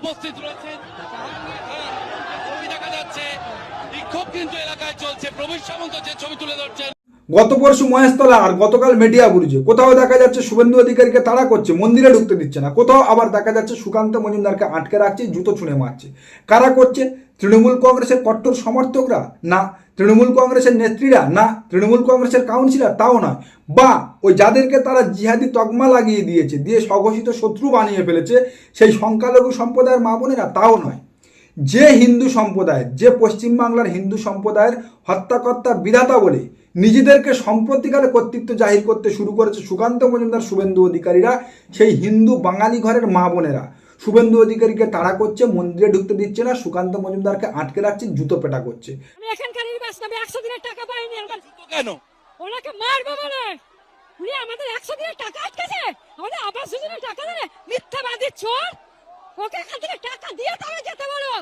উপস্থিত রয়েছেন। ছবি দেখা যাচ্ছে। বিক্ষোভ কিন্তু এলাকায় চলছে। প্রবীর সামন্ত যে ছবি তুলে ধরছেন। গত পরশু মহেশতলা আর গতকাল মেডিয়া বুরুজে। কোথাও দেখা যাচ্ছে শুভেন্দু অধিকারীকে তাড়া করছে, মন্দিরে ঢুকতে দিচ্ছে না। কোথাও আবার দেখা যাচ্ছে সুকান্ত মজুমদারকে আটকে রাখছে, জুতো ছুঁড়ে মারছে। কারা করছে? তৃণমূল কংগ্রেসের কট্টর সমর্থকরা না তৃণমূল কংগ্রেসের নেত্রীরা, না, তৃণমূল কংগ্রেসের কাউন্সিলর, তাও নয়। বা, ওই যাদেরকে তারা জিহাদি তকমা লাগিয়ে দিয়েছে, দিয়ে স্বঘোষিত শত্রু বানিয়ে ফেলেছে, সেই সংখ্যালঘু সম্প্রদায়ের মা বোনেরা, তাও নয়। যে হিন্দু সম্প্রদায়, যে পশ্চিমবাংলার হিন্দু সম্প্রদায়ের হত্যাকর্তা বিধাতা বলে নিজেদেরকে সম্প্রতিকালে কর্তৃত্ব জাহির করতে শুরু করেছে সুকান্ত মজুমদার, শুভেন্দু অধিকারীরা, সেই হিন্দু বাঙালি ঘরের মা বোনেরা। শুভেন্দু অধিকারীকে তাড়া করছে, মন্দিরে ঢুকতে দিচ্ছে না, সুকান্ত মজুমদারকে আটকে রাখছে, জুতো পেটা করছে। আমি আমি একশো দিনের টাকা পাইনি কেন? ওনাকে মারবো বলে। উনি আমাদের একশো দিনের টাকা আটকেছে। আমাদের আবাস যোজনার টাকা দেবে। মিথ্যাবাদী চোর। ওকে এখান থেকে টাকা দিয়ে তবে যেতে বলো।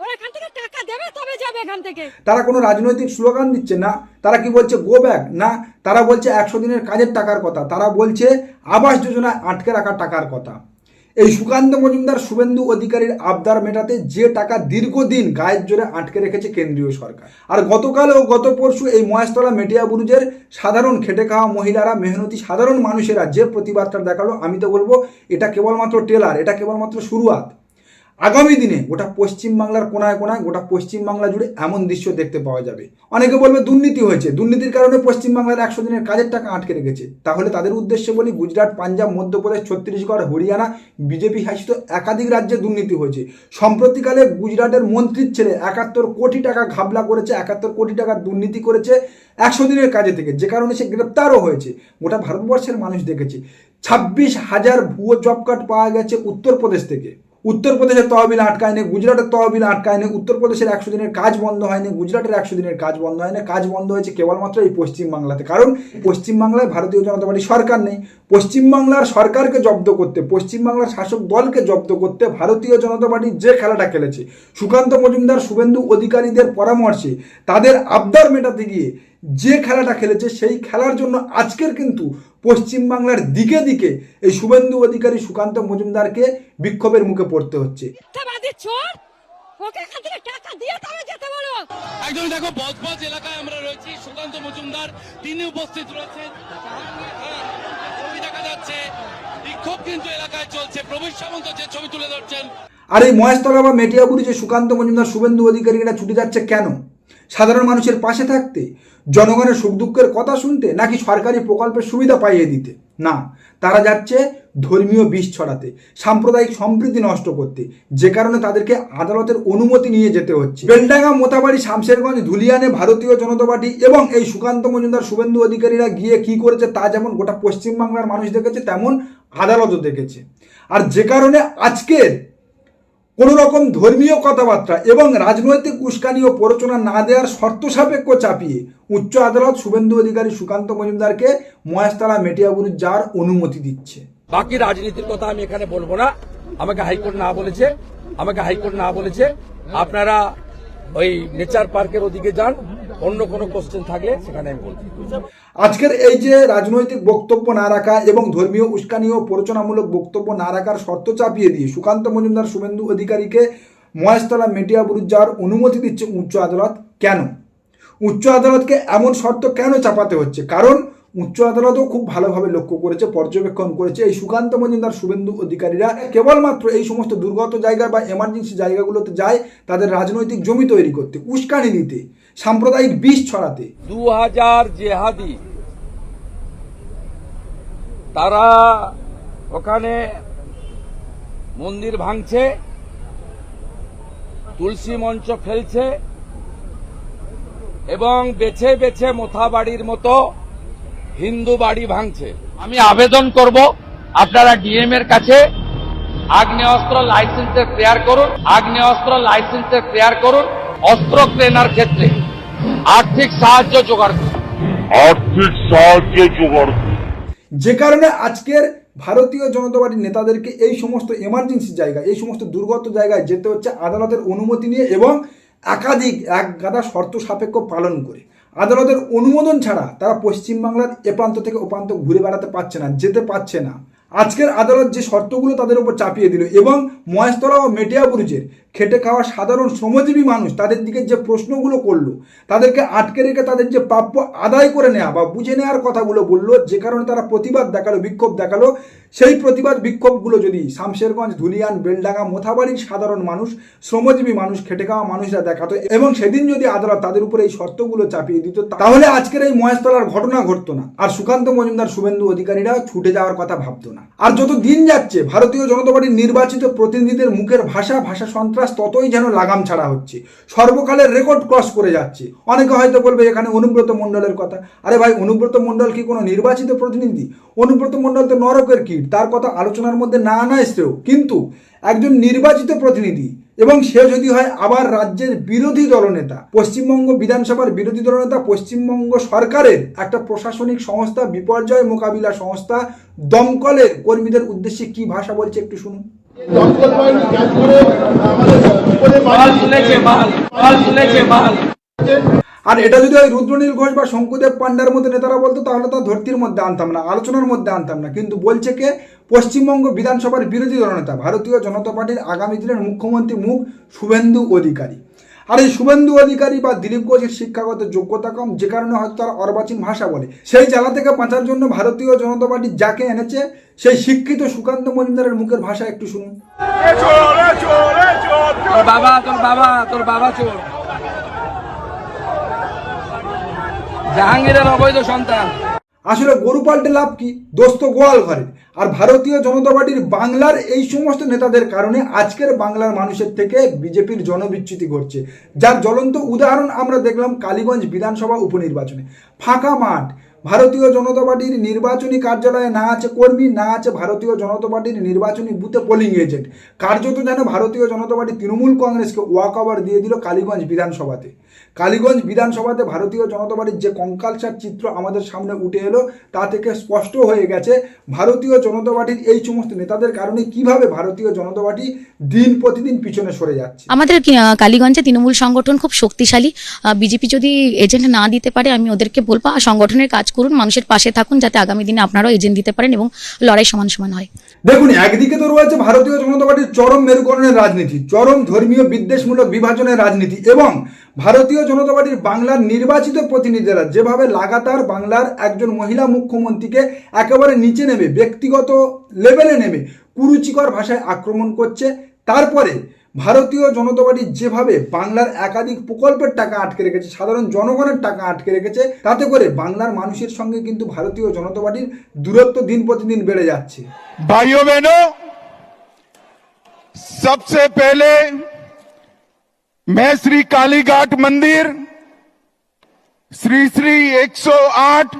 ওরা এখান থেকে টাকা দেবে তবে যাবে এখান থেকে। তারা কোনো রাজনৈতিক স্লোগান দিচ্ছে না। তারা কি বলছে গো ব্যাক না তারা বলছে একশো দিনের কাজের টাকার কথা। তারা বলছে আবাস যোজনা আটকে রাখার টাকার কথা। এই সুকান্ত মজুমদার শুভেন্দু অধিকারীর আবদার মেটাতে যে টাকা দীর্ঘদিন গায়ের জোরে আটকে রেখেছে কেন্দ্রীয় সরকার। আর গতকাল ও গত পরশু এই মহেশতলা মেটিয়া বুরুজের সাধারণ খেটে খাওয়া মহিলারা, মেহনতি সাধারণ মানুষেরা যে প্রতিবাদটা দেখাল, আমি তো বলব, এটা কেবলমাত্র টেলার এটা কেবলমাত্র শুরুয়াত। আগামী দিনে গোটা পশ্চিমবাংলার কোনায় কোনায় গোটা পশ্চিমবাংলা জুড়ে এমন দৃশ্য দেখতে পাওয়া যাবে। অনেকে বলবে দুর্নীতি হয়েছে। দুর্নীতির কারণে পশ্চিমবাংলার একশো দিনের কাজের টাকা আটকে রেখেছে। তাহলে তাদের উদ্দেশ্যে বলি, গুজরাট, পাঞ্জাব, মধ্যপ্রদেশ, ছত্তিশগড়, হরিয়ানা, বিজেপি শাসিত একাধিক রাজ্যে দুর্নীতি হয়েছে। সম্প্রতিকালে গুজরাটের মন্ত্রীর ছেলে একাত্তর কোটি টাকা ঘাবলা করেছে, একাত্তর কোটি টাকা দুর্নীতি করেছে একশো দিনের কাজে থেকে। যে কারণে সে গ্রেপ্তারও হয়েছে। গোটা ভারতবর্ষের মানুষ দেখেছে। ছাব্বিশ হাজার ভুয়ো জব কার্ড পাওয়া গেছে উত্তরপ্রদেশ থেকে। উত্তরপ্রদেশের তহবিল আটকায়নি, গুজরাটের তহবিল আটকায় আটকায়নি, উত্তরপ্রদেশের একশো দিনের কাজ বন্ধ হয়নি, গুজরাটের একশো দিনের কাজ বন্ধ হয়নি, কাজ বন্ধ হয়েছে কেবলমাত্র এই পশ্চিমবাংলাতে। কারণ পশ্চিমবাংলায় ভারতীয় জনতা পার্টি সরকার নেই। পশ্চিমবাংলার সরকারকে জব্দ করতে, পশ্চিমবাংলার শাসক দলকে জব্দ করতে ভারতীয় জনতা পার্টি যে খেলাটা খেলেছে, সুকান্ত মজুমদার, শুভেন্দু অধিকারীদের পরামর্শে তাদের আবদার মেটাতে গিয়ে যে খেলাটা খেলেছে, সেই খেলার জন্য আজকের কিন্তু পশ্চিমবাংলার দিকে দিকে এই শুভেন্দু অধিকারী সুকান্ত মজুমদারকে বিক্ষোভের মুখে পড়তে হচ্ছে। মিথ্যাবাদী চোর! ওকে এখান থেকে টাকা দিয়ে তবে যেতে বলো! একজন দেখো বজবজ এলাকায় আমরা রয়েছি। সুকান্ত মজুমদার তিনি উপস্থিত রয়েছেন। দেখা যাচ্ছে। বিক্ষোভ কিন্তু এলাকায় চলছে। প্রবীর সামন্ত যে ছবি তুলে ধরছেন। আর এই মহেশতলা বা মেটিয়াপুরি যে সুকান্ত মজুমদার শুভেন্দু অধিকারীরা ছুটে যাচ্ছে কেন? সাধারণ মানুষের পাশে থাকতে, জনগণের সুখ দুঃখের কথা শুনতে নাকি সরকারি প্রকল্পের সুবিধা পাইয়ে দিতে? না, তারা যাচ্ছে ধর্মীয় বিষ ছড়াতে, সাম্প্রদায়িক সম্প্রীতি নষ্ট করতে, যে কারণে তাদেরকে আদালতের অনুমতি নিয়ে যেতে হচ্ছে। বেলডাঙ্গা, মোতাবাড়ি, শামশেরগঞ্জ, ধুলিয়ানে ভারতীয় জনতা পার্টি এবং এই সুকান্ত মজুমদার শুভেন্দু অধিকারীরা গিয়ে কি করেছে তা যেমন গোটা পশ্চিমবাংলার মানুষ দেখেছে, তেমন আদালতও দেখেছে। আর যে কারণে আজকের কোনো রকম ধর্মীয় কথাবার্তা এবং রাজনৈতিক উস্কানি ও প্ররোচনা না দেওয়ার শর্ত সাপেক্ষ চাপিয়ে উচ্চ আদালত শুভেন্দু অধিকারী সুকান্ত মজুমদারকে মহেশতলা মেটিয়াগুরু যার অনুমতি দিচ্ছে। বাকি রাজনীতির কথা আমি এখানে বলব না। আমাকে হাইকোর্ট না বলেছে। আমাকে হাইকোর্ট না বলেছে। আপনারা ওই নেচার পার্কের ওদিকে যান, অন্য কোনো কোশ্চেন থাকলে সেখানে আমি বলব। আজকের এই যে রাজনৈতিক বক্তব্য না রাখা এবং ধর্মীয় উস্কানি ও প্ররোচনামূলক বক্তব্য না রাখার শর্ত চাপিয়ে দিয়ে সুকান্ত মজুমদার শুভেন্দু অধিকারীকে মহেশতলা মেটিয়াবুরুজ যাওয়ার অনুমতি দিচ্ছে উচ্চ আদালত, কেন? উচ্চ আদালতকে এমন শর্ত কেন চাপাতে হচ্ছে? কারণ উচ্চ আদালতও খুব ভালোভাবে লক্ষ্য করেছে, পর্যবেক্ষণ করেছে। এই সুকান্ত মজুমদার, শুভেন্দু অধিকারীরা কেবলমাত্র এই সমস্ত দুর্গত জায়গা বা এমার্জেন্সি জায়গাগুলোতে যায়, তাদের রাজনৈতিক জমি তৈরি করতে, উস্কানি দিতে সাম্প্রদায়িক বিষ ছড়াতে। দু হাজার জেহাদি, তারা ওখানে মন্দির ভাঙছে, তুলসী মঞ্চ ফেলছে, এবং বেছে বেছে মোথা বাড়ির মতো হিন্দু বাড়ি ভাঙছে। আমি আবেদন করব আপনারা ডিএম এর কাছে আগ্নেয়াস্ত্র লাইসেন্সের ক্লিয়ার করুন আগ্নেয়াস্ত্র লাইসেন্সের ক্লিয়ার করুন অস্ত্র কেনার ক্ষেত্রে আর্থিক সাহায্য জোগাড় করুন। আর্থিক সাহায্য জোগাড় করুন। যে কারণে আজকের ভারতীয় জনতা পার্টির নেতাদেরকে এই সমস্ত এমার্জেন্সি জায়গা এই সমস্ত দুর্গত জায়গায় যেতে হচ্ছে আদালতের অনুমতি নিয়ে এবং একাধিক এক গাদা শর্ত সাপেক্ষ পালন করে। আদালতের অনুমোদন ছাড়া তারা পশ্চিমবাংলার এ প্রান্ত থেকে ও প্রান্ত ঘুরে বেড়াতে পারছে না, যেতে পারছে না। আজকের আদালত যে শর্তগুলো তাদের উপর চাপিয়ে দিল এবং মহেশতলা ও মেটিয়াবুরুজের খেটে খাওয়া সাধারণ শ্রমজীবী মানুষ তাদের দিকে যে প্রশ্নগুলো করল, তাদেরকে আটকে রেখে তাদের যে প্রাপ্য আদায় করে নেওয়া বা বুঝে নেওয়ার কথাগুলো বলল, যে কারণে তারা প্রতিবাদ দেখাল, বিক্ষোভ দেখাল, সেই প্রতিবাদ বিক্ষোভগুলো যদি শামশেরগঞ্জ, ধুলিয়ান, বেলডাঙ্গা, মোথাবাড়ির সাধারণ মানুষ, শ্রমজীবী মানুষ, খেটে খাওয়া মানুষরা দেখাতো এবং সেদিন যদি আদালত তাদের উপরে এই শর্তগুলো চাপিয়ে দিত, তাহলে আজকের এই মহেশতলার ঘটনা ঘটতো না। আর সুকান্ত মজুমদার, শুভেন্দু অধিকারীরা ছুটে যাওয়ার কথা ভাবতো না। আর যত দিন যাচ্ছে, ভারতীয় জনতা পার্টির নির্বাচিত প্রতিনিধিদের মুখের ভাষা ভাষা সন্ত্রাস ততই যেন লাগাম ছাড়া হচ্ছে। সর্বকালের রেকর্ড ক্রস করে যাচ্ছে। অনেকে হয়তো বলবে, এখানে অনুব্রত মণ্ডলের কথা। আরে ভাই, অনুব্রত মণ্ডল কি কোনো নির্বাচিত প্রতিনিধি? অনুব্রত মণ্ডল তো নরকের কীট, তার কথা আলোচনার মধ্যে না আনা এসেও কিন্তু একজন নির্বাচিত প্রতিনিধি, এবং সে যদি হয় আবার রাজ্যের বিরোধী দলনেতা, পশ্চিমবঙ্গ বিধানসভার বিরোধী দলনেতা, পশ্চিমবঙ্গ সরকারের একটা প্রশাসনিক সংস্থা, বিপর্যয় মোকাবিলা সংস্থা দমকলের কর্মীদের উদ্দেশ্যে কি ভাষা বলছে একটু শুনুন। আর এটা যদি ওই রুদ্রনীল ঘোষ বা শঙ্কুদেব পান্ডার মধ্যে নেতারা বলতো তাহলে তা ধরতির মধ্যে আনতাম না আলোচনার মধ্যে আনতাম না। কিন্তু বলছে কে? পশ্চিমবঙ্গ বিধানসভার বিরোধী দলনেতা ভারতীয় জনতা পার্টির আগামী দিনের মুখ্যমন্ত্রী মুখ শুভেন্দু অধিকারী। আর এই শুভেন্দু অধিকারী বা দিলীপ ঘোষের শিক্ষাগত যোগ্যতা কম যে কারণে হয়তো তারা অর্বাচীন ভাষা বলে। সেই জ্বালা থেকে বাঁচার জন্য ভারতীয় জনতা পার্টি যাকে এনেছে সেই শিক্ষিত সুকান্ত মজুমদারের মুখের ভাষা একটু শুনুন। তোর বাবা তোর বাবা তোর বাবা চোর। জাহাঙ্গীরের অবৈধ সন্তান। আসলে গরু পাল্টে লাভ কি? দোস্ত গোয়াল ঘরে। আর ভারতীয় জনতা পার্টির বাংলার এই সমস্ত নেতাদের কারণে আজকের বাংলার মানুষের থেকে বিজেপির জনবিচ্যুতি ঘটছে। যার জ্বলন্ত উদাহরণ আমরা দেখলাম কালীগঞ্জ বিধানসভা উপনির্বাচনে। ফাঁকা মাঠ ভারতীয় জনতা পার্টির নির্বাচনী কার্যালয়ে না আছে কর্মী না আছে ভারতীয় জনতা পার্টির নির্বাচনী বুথে পোলিং এজেন্ট কার্যত যেন ভারতীয় জনতা পার্টি তৃণমূল কংগ্রেসকে ওয়াক ওভার দিয়ে দিল কালীগঞ্জ বিধানসভাতে। কালীগঞ্জ বিধানসভাতে ভারতীয় জনতা পার্টির যে কঙ্কালসার চিত্র আমাদের সামনে উঠে এলো, তা থেকে স্পষ্ট হয়ে গেছে ভারতীয় জনতা পার্টির এই সমস্ত নেতাদের কারণে কীভাবে ভারতীয় জনতা পার্টি দিন প্রতিদিন পিছনে সরে যাচ্ছে। আমাদের কালীগঞ্জে তৃণমূল সংগঠন খুব শক্তিশালী। বিজেপি যদি এজেন্ট না দিতে পারে, আমি ওদেরকে বলব সংগঠনের কাজ করুন, মানুষের পাশে থাকুন যাতে আগামী দিনে আপনারাও এজেন্ট দিতে পারেন এবং লড়াই সমান সমান হয়। দেখুন, একদিকে তো রয়েছে ভারতীয় জনতা পার্টির চরম মেরুকরণের রাজনীতি, চরম ধর্মীয় বিদ্বেষমূলক বিভাজনের রাজনীতি এবং ভারতীয় জনতা পার্টির বাংলার নির্বাচিত প্রতিনিধিরা যেভাবে লাগাতার বাংলার একজন মহিলা মুখ্যমন্ত্রীকে একেবারে নিচে নেমে, ব্যক্তিগত লেভেলে নেমে কুরুচিকর ভাষায় আক্রমণ করছে, তারপরে ভারতীয় জনতা পার্টি যেভাবে বাংলার একাধিক প্রকল্পের টাকা আটকে রেখেছে সাধারণ জনগণের টাকা আটকে রেখেছে তাতে করে বাংলার মানুষের সঙ্গে কিন্তু ভারতীয় জনতা পার্টির দূরত্ব দিন প্রতিদিন বেড়ে যাচ্ছে भाइयों बहनों सबसे पहले मैं श्री कालीघाट मंदिर श्री श्री 108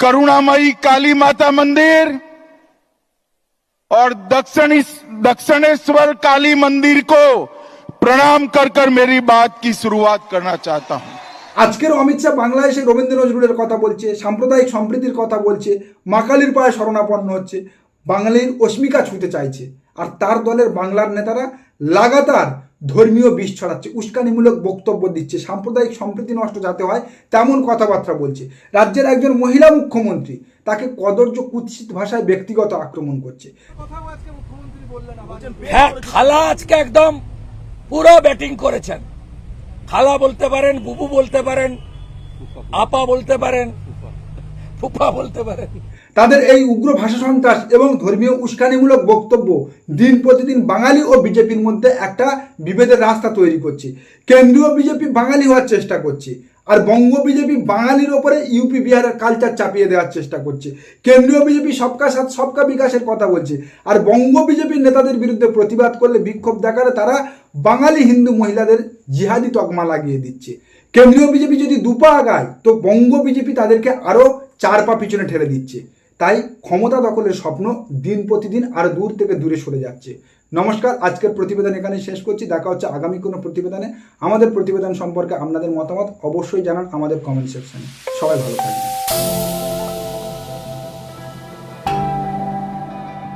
करुणामयी काली माता मंदिर और दक्षिण दक्षिणेश्वर काली मंदिर को प्रणाम कर कर मेरी बात की शुरुआत करना चाहता हूं আজকের অমিত শাহ বাংলায় এসে রবীন্দ্র নজরুলের কথা বলছে সাম্প্রদায়িক সম্প্রীতির কথা বলছে মা কালীর পায়ে শরণাপন্ন হচ্ছে বাঙালির অস্মিকা ছুঁতে চাইছে আর তার দলের বাংলার নেতারা লাগাতার ধর্মীয় বিষ ছড়াচ্ছে উস্কানিমূলক বক্তব্য দিচ্ছে সাম্প্রদায়িক সম্প্রীতি নষ্ট যাতে হয় তেমন কথাবার্তা বলছে। রাজ্যের একজন মহিলা মুখ্যমন্ত্রী তাকে কদর্য কুৎসিত ভাষায় ব্যক্তিগত আক্রমণ করছে। হ্যাঁ খালা আজকে একদম পুরো ব্যাটিং করেছেন। খালা বলতে পারেন বুবু বলতে পারেন আপা বলতে পারেন ফুফা বলতে পারেন। তাদের এই উগ্র ভাষা সন্ত্রাস এবং ধর্মীয় উস্কানিমূলক বক্তব্য দিন প্রতিদিন বাঙালি ও বিজেপির মধ্যে একটা বিভেদের রাস্তা তৈরি করছে। কেন্দ্রীয় বিজেপি বাঙালি হওয়ার চেষ্টা করছে আর বঙ্গ বিজেপি বাঙালির ওপরে ইউপি বিহারের কালচার চাপিয়ে দেওয়ার চেষ্টা করছে। কেন্দ্রীয় বিজেপি সবকা সাথ, সবকা বিকাশের কথা বলছে আর বঙ্গ বিজেপির নেতাদের বিরুদ্ধে প্রতিবাদ করলে বিক্ষোভ দেখালে তারা বাঙালি হিন্দু মহিলাদের জিহাদি তকমা লাগিয়ে দিচ্ছে। কেন্দ্রীয় বিজেপি যদি দুপা আগায়, তো বঙ্গ বিজেপি তাদেরকে আরও চার পা পিছনে ঠেলে দিচ্ছে। তাই ক্ষমতা দখলের স্বপ্ন দিন প্রতিদিন আরও দূর থেকে দূরে সরে যাচ্ছে। নমস্কার, আজকের প্রতিবেদন এখানে শেষ করছি। দেখা হচ্ছে আগামী কোনো প্রতিবেদনে। আমাদের প্রতিবেদন সম্পর্কে আপনাদের মতামত অবশ্যই জানান আমাদের কমেন্ট সেকশনে সবাই ভালো থাকবেন।